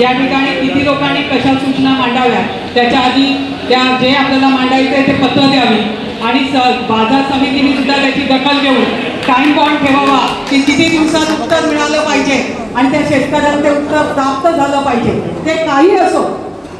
या ठिकाणी किती लोकांनी कशा सूचना मांडाव्या त्याच्या आधी त्या जे आपल्याला मांडायचं आहे ते पत्र द्यावी. आणि स बाजार समितीने सुद्धा त्याची दखल घेऊन टाइम बॉन्ड ठेवावा की किती दिवसात उत्तर मिळालं पाहिजे. आणि त्या शेतकऱ्याला ते उत्तर प्राप्त झालं पाहिजे. ते काही असो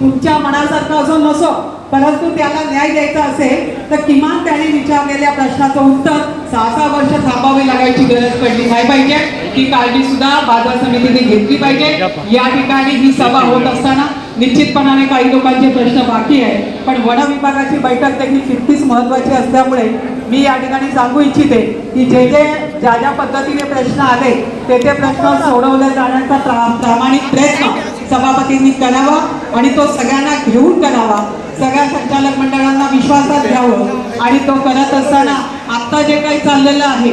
तुमच्या मनासारखं असो नसो परंतु त्याला न्याय द्यायचा असेल तर किमान त्याने विचारलेल्या प्रश्नाचं उत्तर सहा सहा वर्ष थांबावी लागायची गरज पडली. नाही पाहिजे. ही काळजी सुद्धा बाजार समितीने घेतली पाहिजे. या ठिकाणी ही सभा होत असताना निश्चितपणाने काही लोकांचे प्रश्न बाकी आहे पण वन विभागाची बैठक देखील तितकीच महत्वाची असल्यामुळे मी या ठिकाणी सांगू इच्छिते की जे जे ज्या ज्या पद्धतीने प्रश्न आले ते ते प्रश्न सोडवले जाण्याचा प्रामाणिक प्रयत्न करावा आणि तो सगळ्यांना घेऊन करावा. सगळ्या संचालक मंडळांना विश्वासात घ्यावं. आणि तो करत असताना आत्ता जे काही चाललेलं आहे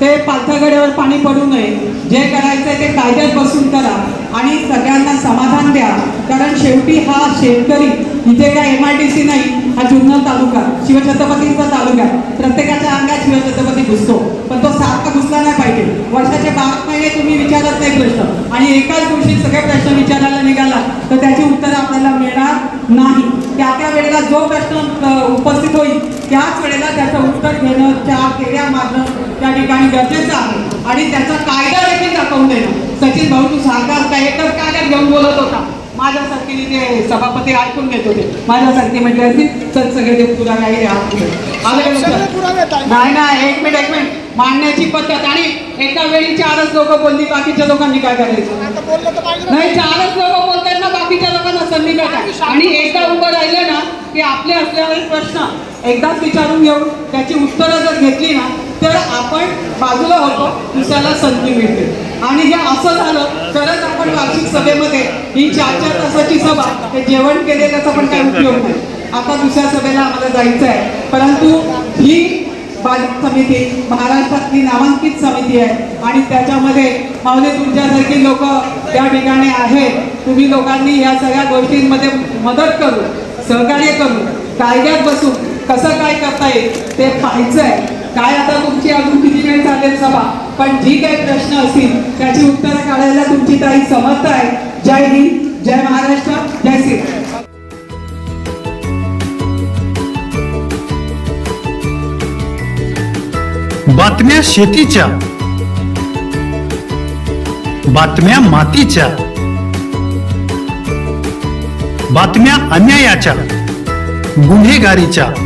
ते पालथ्यागड्यावर पाणी पडू नये. जे करायचंय ते कायद्यात बसून करा आणि सगळ्यांना समाधान द्या. कारण शेवटी हा शेतकरी इथे काय एम आय डी सी नाही हा जुन्नर तालुका शिवछत्रपतींचा तालुका प्रत्येकाच्या अंगात शिवछत्रपती घुसतो पण तो सारखा घुसला नाही पाहिजे वर्षाचे बारा महिने तुम्ही विचारत नाही प्रश्न आणि एकाच गोष्टी सगळे प्रश्न विचारायला निघाला तर त्याची उत्तर आपल्याला मिळणार नाही. त्या त्या वेळेला जो प्रश्न उपस्थित होईल त्याच वेळेला त्याचं उत्तर घेणं चार केल्या मारणं त्या ठिकाणी गरजेचं आहे. आणि त्याचा कायदा देखील दाखवून देणं. सचिन भाऊ तू सारखा काय एकच कागद घेऊन बोलत होता. माझ्यासारखी ते सभापती ऐकून घेत होते. माझ्यासारखी म्हटले असतील चल सगळे ते पुरावे आहे रे, हात पुढे. आलं का सगळे लक्षात? पुरावे आहेत. नाही नाही एक मिनिट एक मिनिट. मांडण्याची पद्धत आणि एका वेळी चारच लोक बोलली बाकीच्या लोकांनी काय करायचं? नाही चारच लोक बोलतात ना बाकीच्या लोकांना संधी मिळतात आणि एकदा उभं राहिलं ना की आपले असलेले प्रश्न. एकदाच विचारून घेऊन त्याची उत्तरं जर घेतली ना तर आपण बाजूला होतो दुसऱ्याला संधी मिळते. आणि हे असं झालं तरच आपण वार्षिक सभेमध्ये ही चार चार तासाची सभा हे जेवण केलेल्याचा पण काही उपयोग नाही. आता दुसऱ्या सभेला आम्हाला जायचं आहे परंतु ही बाधित समिती महाराष्ट्रातली नामांकित समिती आहे आणि त्याच्यामध्ये माऊली तुमच्यासारखी लोक त्या ठिकाणी आहेत. तुम्ही लोकांनी या सगळ्या गोष्टींमध्ये मदत करू सहकार्य करू कायद्यात बसून कसं काय करता येईल ते पाहायचं आहे काय आता तुमची अजून किती वेळ चालेल सभा? पण जी काही प्रश्न असतील. त्याची उत्तरं काढायला तुमची ताई समर्थ आहे. जय हिंद जय महाराष्ट्र जय श्री बातम्या शेतीच्या. बातम्या मातीच्या. बातम्या अन्यायाच्या. गुन्हेगारीच्या.